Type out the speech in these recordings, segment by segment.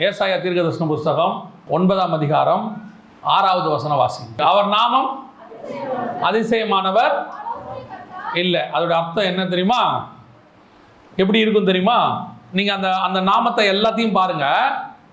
ஏசாயா தீர்க்கதர்சன புஸ்தகம் ஒன்பதாம் அதிகாரம் ஆறாவது வசன வாசி அவர் நாமம் அதிசயமானவர் இல்லை. அதோட அர்த்தம் என்ன தெரியுமா? எப்படி இருக்கும் தெரியுமா? நீங்கள் அந்த அந்த நாமத்தை எல்லாத்தையும் பாருங்க.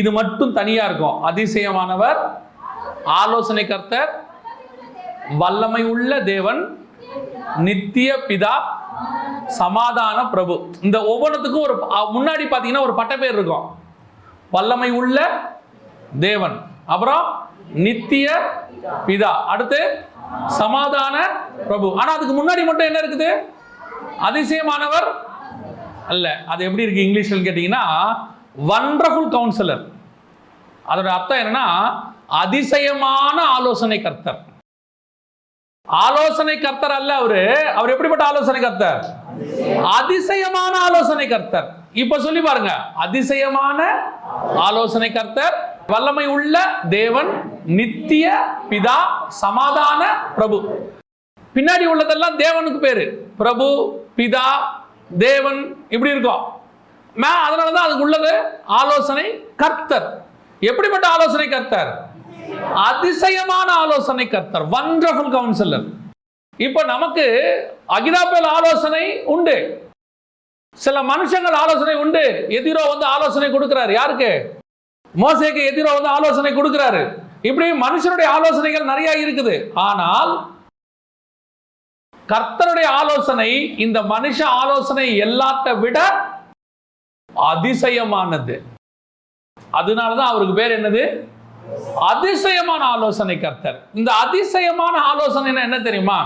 இது மட்டும் தனியாக இருக்கும். அதிசயமானவர் ஆலோசனை கர்த்தர் வல்லமை உள்ள தேவன் நித்திய பிதா சமாதான பிரபு. இந்த ஒவ்வொன்றுத்துக்கும் ஒரு முன்னாடி பார்த்தீங்கன்னா ஒரு பட்ட பேர் இருக்கும். வல்லமை உள்ள தேவன். அப்புறம் நித்திய பிதா. அடுத்து சமாதான பிரபு. ஆனா அதுக்கு முன்னாடி மட்டும் என்ன இருக்குது? அதிசயமானவர் அல்ல. அது எப்படி இருக்கு இங்கிலீஷ்ல கேட்டீங்கன்னா வண்டர்ஃபுல் கவுன்சிலர் அதோட அர்த்தம் என்னன்னா அதிசயமான ஆலோசனை கர்த்தர். ஆலோசனை கர்த்தர் அல்ல அவரு. அவர் எப்படிப்பட்ட ஆலோசனை கர்த்தர்? அதிசயமான ஆலோசனை கர்த்தர். இப்ப சொல்லி பாருங்க. அதிசயமான ஆலோசனை கர்த்தர் வல்லமை உள்ள தேவன் நித்திய பிதா சமாதான பிரபு. பின்னாடி உள்ளதெல்லாம் தேவனுக்கு பேரு. பிரபு பிதா தேவன் இப்படி இருக்கும். மே- அதனாலதான் அதுக்கு உள்ளது ஆலோசனை கர்த்தர். எப்படிப்பட்ட ஆலோசனை கர்த்தர்? அதிசயமான ஆலோசனை கர்த்தர். வண்டர்ஃபுல் கவுன்சிலர் இப்ப நமக்கு அகிதாபேல் ஆலோசனை உண்டு. சில மனுஷங்கள் ஆலோசனை உண்டு. எதிரோ வந்து ஆலோசனை கொடுக்கிறாரு. யாருக்கு? மோசைக்கு எதிரோ வந்து ஆலோசனை கொடுக்கிறாரு. இப்படி மனுஷனுடைய ஆலோசனைகள் நிறைய இருக்குது. ஆனால் கர்த்தருடைய ஆலோசனை இந்த மனுஷ ஆலோசனை எல்லாத்த விட அதிசயமானது. அதனாலதான் அவருக்கு பேர் என்னது? அதிசயமான ஆலோசனை கர்த்தர். இந்த அதிசயமான ஆலோசனைன்னா என்ன தெரியுமா?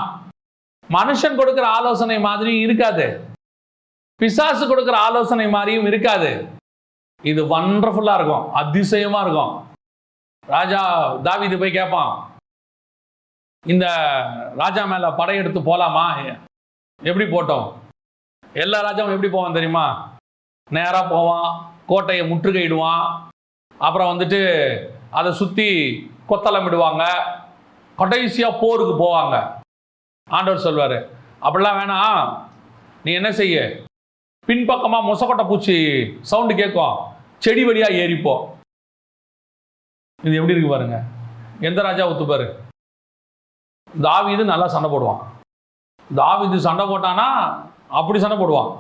மனுஷன் கொடுக்கிற ஆலோசனை மாதிரி இருக்காது. பிசாசு கொடுக்குற ஆலோசனை மாதிரியும் இருக்காது. இது வண்டர்ஃபுல்லாக இருக்கும். அதிசயமாக இருக்கும். ராஜா தாவிது போய் கேட்பான் இந்த ராஜா மேலே படையெடுத்து போகலாமா எப்படி போட்டோம்? எல்லா ராஜாவும் எப்படி போவான் தெரியுமா? நேராக போவான் கோட்டையை முற்றுகையிடுவான். அப்புறம் வந்துட்டு அதை சுற்றி கொத்தளமிடுவாங்க கடைசியாக போருக்கு போவாங்க. ஆண்டவர் சொல்வார் அப்படிலாம் வேணாம். நீ என்ன செய்ய? பின்பக்கமாக மொசக்கொட்டை பூச்சி சவுண்டு கேட்கும். செடி வழியாக ஏறிப்போம் இது எப்படி இருக்கு பாருங்க. எந்த ராஜா ஒத்துப்பாரு தாவிது நல்லா சண்டை போடுவான். தாவிது சண்டை போட்டானா அப்படி சண்டை போடுவான்.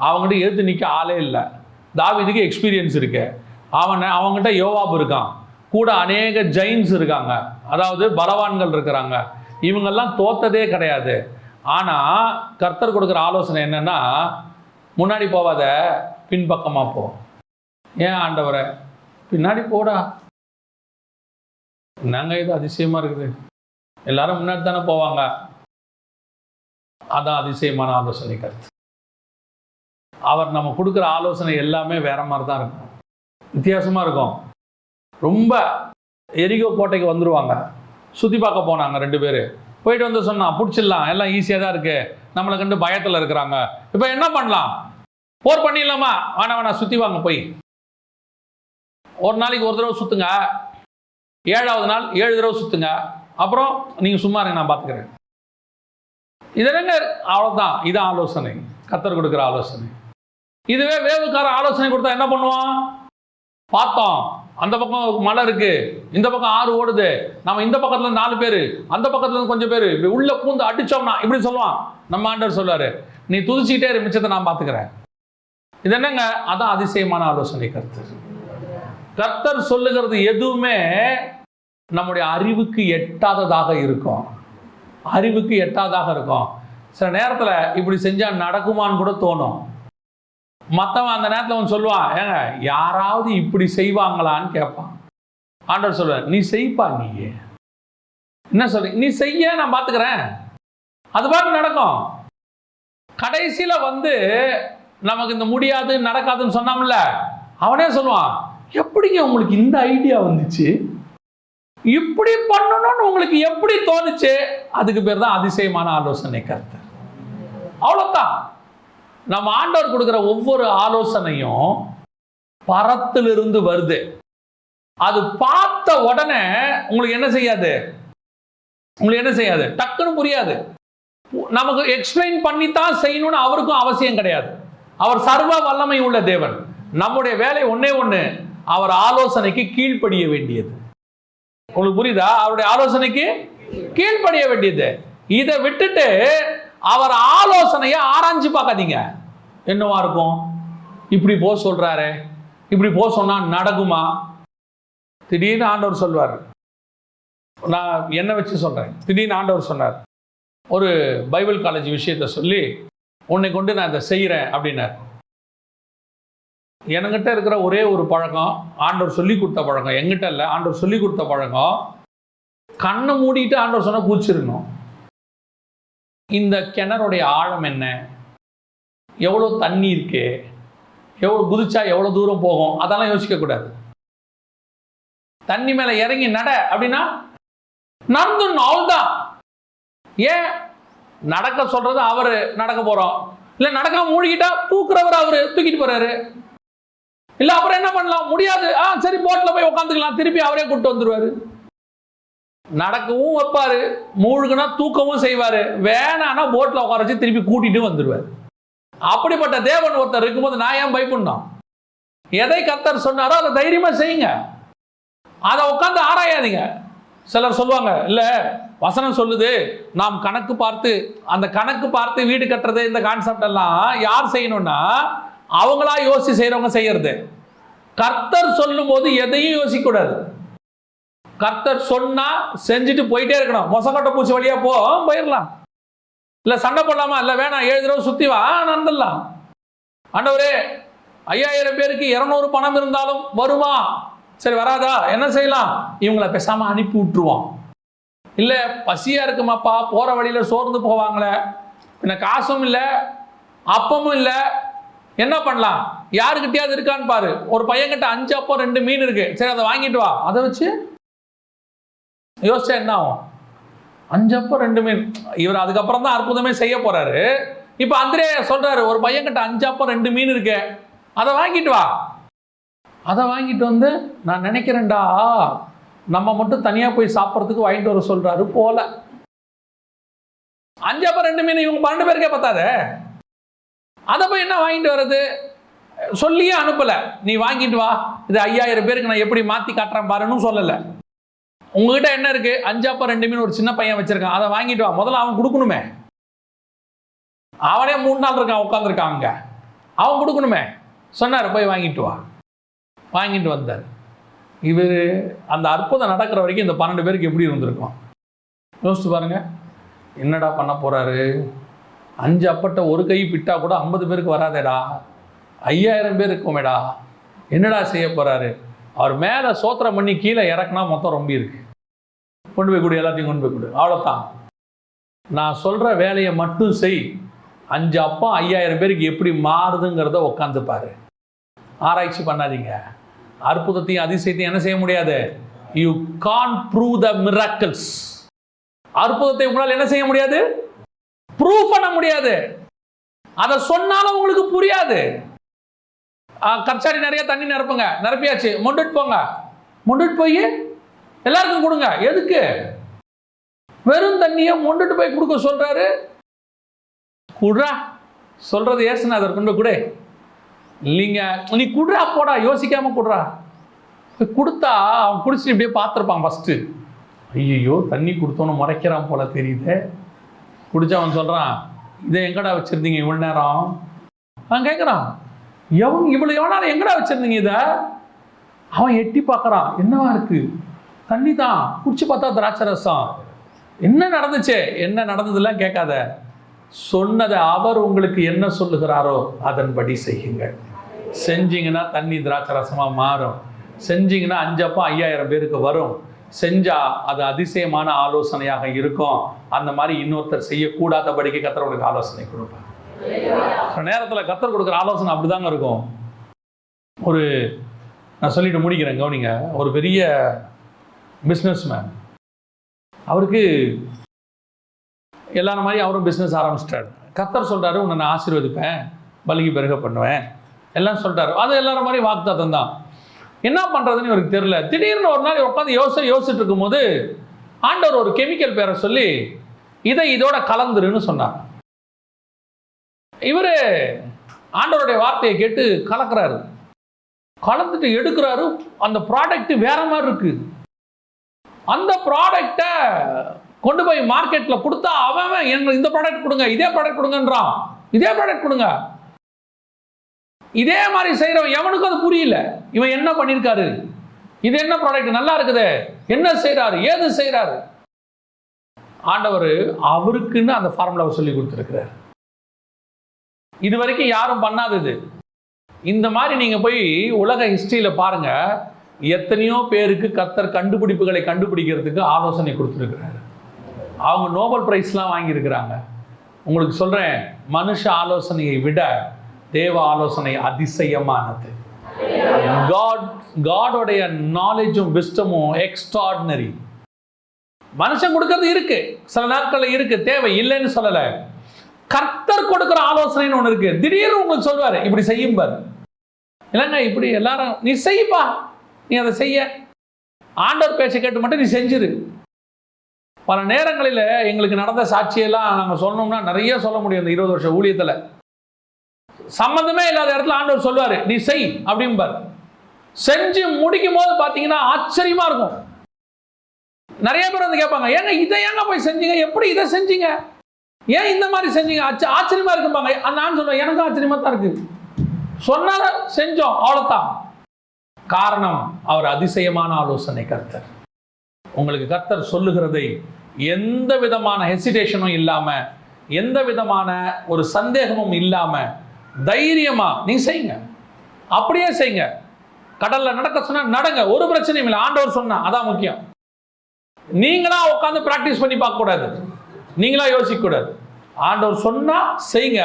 அவங்ககிட்ட எதிர்த்து நிற்க ஆளே இல்லை. தாவீதுக்கு எக்ஸ்பீரியன்ஸ் இருக்கு. அவன் அவங்ககிட்ட யோவாப் இருக்கான். கூட அநேக ஜெயின்ஸ் இருக்காங்க. அதாவது பலவான்கள் இருக்கிறாங்க. இவங்கெல்லாம் தோத்ததே கிடையாது. ஆனால் கர்த்தர் கொடுக்குற ஆலோசனை என்னென்னா முன்னாடி போவாத பின்பக்கமாக போ. ஏன் ஆண்டவரை? பின்னாடி போடா. என்னங்க இது அதிசயமா இருக்குது? எல்லாரும் முன்னாடி தானே போவாங்க. அதான் அதிசயமான ஆலோசனை கருத்து. அவர் நம்ம கொடுக்குற ஆலோசனை எல்லாமே வேற மாதிரி தான் இருக்கும். வித்தியாசமா இருக்கும். ரொம்ப எரிகோ கோட்டைக்கு வந்துருவாங்க. சுத்தி பார்க்க போனாங்க ரெண்டு பேர். போயிட்டு வந்து சொன்னான் பிடிச்சிடலாம் எல்லாம் ஈஸியாக தான் இருக்குது நம்மளை கண்டு பயத்தில் இருக்கிறாங்க. இப்போ என்ன பண்ணலாம்? போர் பண்ணிடலாமா? வேணா வேணாம் சுற்றி வாங்க போய். ஒரு நாளைக்கு ஒரு தடவை சுற்றுங்க ஏழாவது நாள் ஏழு தடவை சுற்றுங்க அப்புறம் நீங்கள் சும்மா இருங்க நான் பார்த்துக்கிறேன் இதெல்லாம் அவ்வளோதான் இதான் ஆலோசனை. கத்தர் கொடுக்குற ஆலோசனை. இதுவே வேவுக்கார ஆலோசனை கொடுத்தா என்ன பண்ணுவான்? பார்த்தோம். அந்த பக்கம் மலை இருக்கு. இந்த பக்கம் ஆறு ஓடுது. நம்ம இந்த பக்கத்துல நாலு பேர் அந்த பக்கத்துல கொஞ்சம் பேர் இப்படி உள்ள பூந்து அடிச்சோம்னா இப்படி சொல்லுவான். நம்ம ஆண்டவர் சொல்லுவாரு நீ துதிச்சிக்கிட்டே இரு மிச்சத்தை நான் பார்த்துக்கிறேன் இது என்னங்க? அதான் அதிசயமான ஆலோசனை கருத்து. கர்த்தர் சொல்லுகிறது எதுவுமே நம்முடைய அறிவுக்கு எட்டாததாக இருக்கும். அறிவுக்கு எட்டாததாக இருக்கும். சில நேரத்தில் இப்படி செஞ்சால் நடக்குமான்னு கூட தோணும். மற்றவன் அந்த நேரத்தில் அவன் சொல்லுவான் ஏங்க யாராவது இப்படி செய்வாங்களான்னு கேட்பான் ஆண்டவர் சொல்லுவார் நீ செய்ப்பா நீ என்ன சொல்ற நீ செய்ய நான் பார்த்துக்கிறேன் அது பாட்டு நடக்கும். கடைசியில் வந்து நமக்கு இந்த முடியாது நடக்காதுன்னு சொன்னாம்ல அவனே சொல்லுவான் எப்படிங்க உங்களுக்கு இந்த ஐடியா வந்துச்சு? இப்படி பண்ணணும்னு உங்களுக்கு எப்படி தோணுச்சு? அதுக்கு பேர் தான் அதிசயமான ஆலோசனை கருத்து. அவ்வளோதான் நம்ம ஆண்டவர் கொடுக்குற ஒவ்வொரு ஆலோசனையும் பரத்திலிருந்து வருது. அது பார்த்த உடனே உங்களுக்கு என்ன செய்யாது? உங்களுக்கு என்ன செய்யாது? டக்குன்னு புரியாது. நமக்கு எக்ஸ்பிளைன் பண்ணித்தான் செய்யணும்னு அவருக்கும் அவசியம் கிடையாது. அவர் சர்வ வல்லமை உள்ள தேவன். நம்முடைய வேலை ஒன்னே ஒன்று அவர் ஆலோசனைக்கு கீழ்ப்படிய வேண்டியது. உங்களுக்கு புரியுதா? அவருடைய ஆலோசனைக்கு கீழ்ப்படிய வேண்டியது. இதை விட்டுட்டு அவர் ஆலோசனையை ஆராய்ஞ்சு பார்க்காதீங்க. என்னவா இருக்கும்? இப்படி போ சொல்கிறாரே இப்படி போ சொன்னால் நடக்குமா? திடீர்னு ஆண்டவர் சொல்வார். நான் என்ன வச்சு சொல்கிறேன் திடீர்னு ஆண்டவர் சொன்னார். ஒரு பைபிள் காலேஜ் விஷயத்த சொல்லி உன்னை கொண்டு நான் இதை செய்கிறேன் அப்படின்னார். என்கிட்ட இருக்கிற ஒரே ஒரு பழக்கம் ஆண்டவர் சொல்லி கொடுத்த பழக்கம். எங்கிட்ட இல்லை ஆண்டவர் சொல்லி கொடுத்த பழக்கம் கண்ணை மூடிட்டு ஆண்டவர் சொன்னால் பூச்சிருக்கணும் இந்த கிணறுடைய ஆழம் என்ன? எவ்வளோ தண்ணி இருக்கு? எவ்வளோ குதிச்சா எவ்வளோ தூரம் போகும்? அதெல்லாம் யோசிக்க கூடாது. தண்ணி மேலே இறங்கி நட அப்படின்னா நடந்துடணும் தான் ஏன்? நடக்க சொல்றது அவரு நடக்க போறோம். இல்லை நடக்க மூழ்கிட்டா தூக்குறவர் அவரு தூக்கிட்டு போறாரு. இல்லை அப்புறம் என்ன பண்ணலாம்? முடியாது. ஆ சரி போட்டில் போய் உட்காந்துக்கலாம் திருப்பி அவரே கூப்பிட்டு வந்துருவாரு. நடக்கவும் வைப்பார். மூழ்குனா தூக்கவும் செய்வார். வேணான்னா போட்டில் உட்கார வச்சு திருப்பி கூட்டிகிட்டு வந்துடுவார் அப்படிப்பட்ட தேவன் ஒருத்தர் இருக்கும்போது நான் ஏன் பயப்படணும்? எதை கத்தர் சொன்னாரோ அதை தைரியமா செய்யுங்க. அதை உட்காந்து ஆராயாதீங்க. சிலர் சொல்லுவாங்க இல்லை வசனம் சொல்லுது. நாம் கணக்கு பார்த்து அந்த கணக்கு பார்த்து வீடு கட்டுறது இந்த கான்செப்ட் எல்லாம் யார் செய்யணும்னா அவங்களா யோசிச்சு செய்கிறவங்க செய்யறது. கர்த்தர் சொல்லும் போது எதையும் யோசிக்க கூடாது. கர்த்தர் சொன்னா செஞ்சுட்டு போயிட்டே இருக்கணும். மொசக்கொட்டை பூச்சி வழியா போ போயிடலாம். இல்லை சண்டை போடலாமா? இல்லை வேணாம் ஏழு தடவை சுற்றி வா. நடந்துடலாம். ஆண்டவரே ஐயாயிரம் பேருக்கு இரநூறு பணம் இருந்தாலும் வருமா? சரி வராதா? என்ன செய்யலாம்? இவங்களை பேசாமல் அனுப்பி விட்டுருவோம். இல்லை பசியாக இருக்குமாப்பா? போகிற வழியில் சோர்ந்து போவாங்களே. பின்ன காசும் இல்லை அப்பமும் இல்லை. என்ன பண்ணலாம்? யாருக்கிட்டையாவது இருக்கான்னு பாரு. ஒரு பையன்கிட்ட அஞ்சு அப்பம் ரெண்டு மீன் இருக்கு. சரி அதை வாங்கிட்டு வா. அதை வச்சு யோசிச்சா என்ன ஆகும்? அஞ்சப்போ ரெண்டு மீன். இவர் அதுக்கப்புறம் தான் அற்புதமே செய்ய போகிறாரு இப்போ அந்திரே சொல்கிறாரு ஒரு பையன்கிட்ட அஞ்சப்போ ரெண்டு மீன் இருக்கு. அதை வாங்கிட்டு வா. அதை வாங்கிட்டு வந்து நான் நினைக்கிறேன்டா. நம்ம மட்டும் தனியாக போய் சாப்பிட்றதுக்கு வாங்கிட்டு வர சொல்கிறாரு போல. அஞ்சப்போ ரெண்டு மீன் இவங்க பன்னெண்டு பேருக்கே பத்தாதே? அதை போய் என்ன வாங்கிட்டு வர்றது? சொல்லியே அனுப்பலை. நீ வாங்கிட்டு வா. இது ஐயாயிரம் பேருக்கு நான் எப்படி மாற்றி காட்டுறேன் பாருன்னு சொல்லலை. உங்ககிட்ட என்ன இருக்கு? அஞ்சு ரெண்டு மீன் ஒரு சின்ன பையன் வச்சிருக்கான். அதை வாங்கிட்டு வா. முதல்ல அவன் கொடுக்கணுமே. அவனே மூணு நாள் இருக்கான் உட்காந்துருக்கான் அங்க. அவன் கொடுக்கணுமே. சொன்னார் போய் வாங்கிட்டு வா. வாங்கிட்டு வந்தார். இவர் அந்த அற்புதம் நடக்கிற வரைக்கும் இந்த பன்னெண்டு பேருக்கு எப்படி இருந்திருக்கும்? யோசிச்சு பாருங்க. என்னடா பண்ண போறாரு? அஞ்சு அப்பட்ட ஒரு கை பிட்டா கூட ஐம்பது பேருக்கு வராதேடா. ஐயாயிரம் பேர் இருக்குமேடா. என்னடா செய்ய போறாரு? அவர் மேலே சோத்திரம் பண்ணி கீழே இறக்குனா மொத்தம் ரொம்ப இருக்கு. கொண்டு போய் கொடு எல்லாத்தையும் கொண்டு போய் கொடு. அவ்வளோதான் நான் சொல்கிற வேலையை மட்டும் செய். அஞ்சு அப்பா ஐயாயிரம் பேருக்கு எப்படி மாறுதுங்கிறத உட்காந்து பாரு. ஆராய்ச்சி பண்ணாதீங்க. அற்புதத்தையும் அதிசயத்தையும் என்ன செய்ய முடியாது? You can prove the miracles அற்புதத்தை உங்களால் என்ன செய்ய முடியாது? ப்ரூவ் பண்ண முடியாது. அதை சொன்னாலும் உங்களுக்கு புரியாது. ஆ, நிறைய தண்ணி நிரப்புங்க. நிரப்பியாச்சு. மொண்டுட்டு போங்க. மொண்டுட்டு போய் எல்லாருக்கும் கொடுங்க. எதுக்கு? வெறும் தண்ணியை மொண்டுட்டு போய் கொடுக்க சொல்றாரு. குடுறா. சொல்றது ஏசுநாதர் கொண்டு கொடு. இல்லைங்க நீ குடுறா போடா. யோசிக்காம குடுறா. கொடுத்தா அவன் குடிச்சிட்டு இப்படியே பார்த்துருப்பான் ஃபஸ்ட்டு ஐயோ தண்ணி கொடுத்தோன்னு முறைக்கிறான் போல தெரியுது. குடிச்சவன் சொல்கிறான் இதை எங்கடா வச்சுருந்தீங்க இவ்வளோ நேரம்? அவன் கேட்குறான் எவன் இவ்வளோ எவ்வளோ எங்கடா வச்சுருந்தீங்க இதை? அவன் எட்டி பார்க்குறான் என்னவா இருக்கு? தண்ணி தான் குடிச்சு பார்த்தா திராட்சை ரசம். என்ன நடந்துச்சு? என்ன நடந்ததுலாம் கேட்காத. சொன்னதை அவர் உங்களுக்கு என்ன சொல்லுகிறாரோ அதன்படி செய்யுங்கள். செஞ்சீங்கன்னா தண்ணி திராட்சை ரசமாக மாறும். செஞ்சீங்கன்னா அஞ்சப்பா ஐயாயிரம் பேருக்கு வரும். செஞ்சா அது அதிசயமான ஆலோசனையாக இருக்கும். அந்த மாதிரி இன்னொருத்தர் செய்யக்கூடாதபடிக்கு கத்தர் உங்களுக்கு ஆலோசனை கொடுப்பாங்க நேரத்தில் கத்தர் கொடுக்குற ஆலோசனை அப்படிதாங்க இருக்கும். ஒரு நான் சொல்லிட்டு முடிக்கிறேன் கவனிங்க. ஒரு பெரிய பிஸ்னஸ்மேன் அவருக்கு எல்லாரும் மாதிரி அவரும் பிஸ்னஸ் ஆரம்பிச்சிட்டாரு. கத்தர் சொல்கிறாரு உன்னை நான் ஆசீர்வதிப்பேன். பலிக்கு பெருக பண்ணுவேன். எல்லாம் சொல்லிட்டாரு அது எல்லாரும் மாதிரி வாக்குத்தத்தம் தான். என்ன பண்ணுறதுன்னு இவருக்கு தெரியல. திடீர்னு ஒரு நாள் உட்காந்து யோசி யோசிச்சுட்டு இருக்கும்போது ஆண்டவர் ஒரு கெமிக்கல் பேரை சொல்லி இதை இதோட கலந்துருன்னு சொன்னார். இவர் ஆண்டவருடைய வார்த்தையை கேட்டு கலக்கிறாரு. கலந்துட்டு எடுக்கிறாரு. அந்த ப்ராடக்ட் வேற மாதிரி இருக்கு. அந்த ப்ராடக்டை கொண்டு போய் மார்க்கெட்டில் கொடுத்தா அவன் அவன் இந்த ப்ராடக்ட் கொடுங்க இதே ப்ராடக்ட் கொடுங்கன்றான். இதே ப்ராடக்ட் கொடுங்க. இதே மாதிரி செய்கிறவன் எவனுக்கும் அது புரியல. இவன் என்ன பண்ணியிருக்காரு இது என்ன ப்ராடக்ட் நல்லா இருக்குது. என்ன செய்கிறாரு ஏது செய்கிறாரு ஆண்டவர் அவருக்குன்னு அந்த ஃபார்முலாவை சொல்லி கொடுத்துருக்கிறார். இது வரைக்கும் யாரும் பண்ணாதது. இந்த மாதிரி நீங்கள் போய் உலக ஹிஸ்ட்ரியில் பாருங்கள் எத்தனையோ பேருக்கு கத்தர் கண்டுபிடிப்புகளை கண்டுபிடிக்கிறதுக்கு ஆலோசனை கொடுத்துருக்கிறாரு. அவங்க நோபல் ப்ரைஸ்லாம் வாங்கியிருக்கிறாங்க. உங்களுக்கு சொல்கிறேன் மனுஷ ஆலோசனையை விட தேவ ஆலோசனை அதிசயமானது. காட் காடோடைய நாலேஜும் விஸ்டமும் எக்ஸ்ட்ராடினரி மனுஷன் கொடுக்கறது இருக்கு. சில நாட்களில் இருக்கு. தேவை இல்லைன்னு சொல்லலை. கர்த்தர் கொடுக்குற ஆலோசனைன்னு ஒன்று இருக்கு. திடீர்னு உங்களுக்கு சொல்வார் இப்படி செய்யும் பாரு. இல்லைங்க இப்படி எல்லாரும் நீ செய்ப்பா. நீ அதை செய்ய. ஆண்டவர் பேச்சை கேட்டு மட்டும் நீ செஞ்சிரு. பல நேரங்களில் எங்களுக்கு நடந்த சாட்சியெல்லாம் நாங்கள் சொன்னோம்னா நிறைய சொல்ல முடியும் இந்த இருபது வருஷம் ஊழியத்தில். சம்மந்தமே இல்லாத இடத்துல ஆண்டவர் சொல்வார் நீ செய் அப்படிம்பார். செஞ்சு முடிக்கும் போது பார்த்தீங்கன்னா ஆச்சரியமா இருக்கும். நிறைய பேர் வந்து கேட்பாங்க ஏங்க இதை ஏங்க போய் செஞ்சீங்க? எப்படி இதை செஞ்சீங்க? ஏன் இந்த மாதிரி செஞ்சீங்க? ஆச்சு ஆச்சரியமா இருக்கும்பாங்க நான் சொல்லுவேன் எனக்கும் ஆச்சரியமா தான் இருக்கு. சொன்னால செஞ்சோம் அவ்வளோதான் காரணம் அவர் அதிசயமான ஆலோசனை கர்த்தர். உங்களுக்கு கர்த்தர் சொல்லுகிறதை எந்த விதமான ஹெசிடேஷனும் இல்லாமல் எந்த விதமான ஒரு சந்தேகமும் இல்லாமல் தைரியமாக நீ செய்யுங்க. அப்படியே செய்யுங்க. கடலில் நடக்க சொன்னால் நடங்க. ஒரு பிரச்சனையும் இல்லை. ஆண்டவர் சொன்னா அதான் முக்கியம். நீங்களா உட்காந்து ப்ராக்டிஸ் பண்ணி பார்க்கக்கூடாது. நீங்களா யோசிக்கக்கூடாது. ஆண்டவர் சொன்னால் செய்யுங்க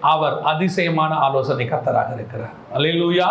அவர் அதிசயமான ஆலோசனை கத்தராக இருக்கிறார். அல்லேலூயா.